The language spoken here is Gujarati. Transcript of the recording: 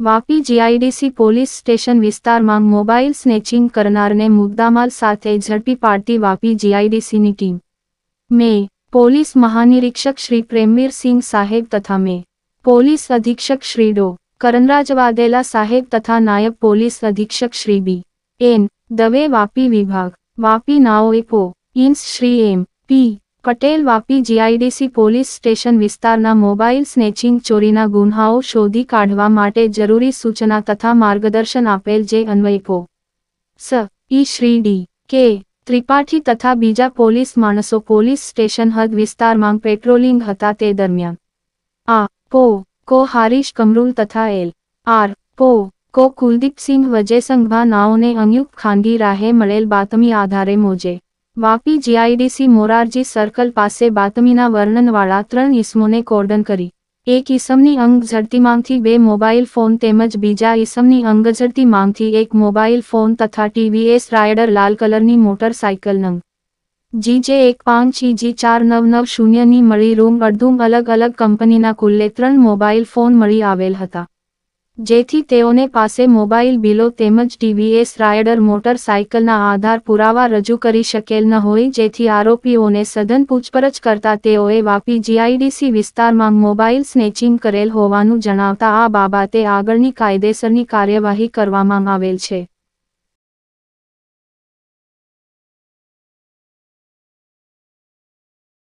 વાપી જીઆઈડીસી પોલીસ સ્ટેશન વિસ્તારમાં મોબાઈલ સ્નેચિંગ કરનારને મુદ્દામાલ સાથે ઝડપી પાડતી વાપી જીઆઈડીસીની ટીમ. મે. પોલીસ મહાનિરીક્ષક શ્રી પ્રેમવીર સિંહ સાહેબ તથા મે. પોલીસ અધિક્ષક શ્રી ડો. કરનરાજ વાદેલા સાહેબ તથા નાયબ પોલીસ અધિક્ષક શ્રી બી. એન. દવે વાપી વિભાગ. વાપી નાઓ એપો ઇન્સ Shri M. P. Patel Vapi GIDC police station વિસ્તારના મોબાઈલ સ્નેચિંગ ચોરીના ગુન્હાઓ શોધી કાઢવા માટે જરૂરી સૂચના તથા માર્ગદર્શન આપેલ જે અન્વયકો સ. ઈ. શ્રી. ડી. કે. ત્રિપાઠી તથા બીજા પોલીસ માણસો પોલીસ સ્ટેશન હદ વિસ્તારમાં પેટ્રોલિંગ હતા તે દરમિયાન. આ. પો. કો. હારીશ કમરુલ તથા એલ. આર. પો. કો. કુલદીપસિંહ વજેસંઘભા નાઓને અંયુક્ત ખાનગી રાહે મળેલ બાતમી આધારે મોજે. વાપી જીઆઈડીસી મોરારજી સર્કલ પાસે બાતમીના વર્ણનવાળા ત્રણ ઇસમોને કોર્ડન કરી. એક ઇસમની અંગ ઝડતી માંગથી બે મોબાઈલ ફોન તેમજ બીજા ઈસમની અંગ ઝડતી માંગથી એક મોબાઈલ ફોન તથા ટીવીએસ રાયડર લાલ કલરની મોટરસાયકલ નંગ. જીજે એક પાંચ જી ચાર નવ નવ શૂન્યની મળી રૂમ અડધું અલગ અલગ કંપનીના કુલ્લે ત્રણ મોબાઈલ ફોન મળી આવેલ હતા. જેથી તેઓને પાસે મોબાઈલ બિલો તેમજ ટીવીએસ, રાયડર મોટરસાયકલના આધાર પુરાવા રજૂ કરી શકેલ ન હોય, જેથી આરોપીઓને સઘન પૂછપરછ કરતા તેઓએ વાપી જીઆઈડીસી વિસ્તારમાં મોબાઈલ સ્નેચિંગ કરેલ હોવાનું જણાવતા આ બાબતે આગળની કાયદેસરની કાર્યવાહી કરવામાં આવેલ છે.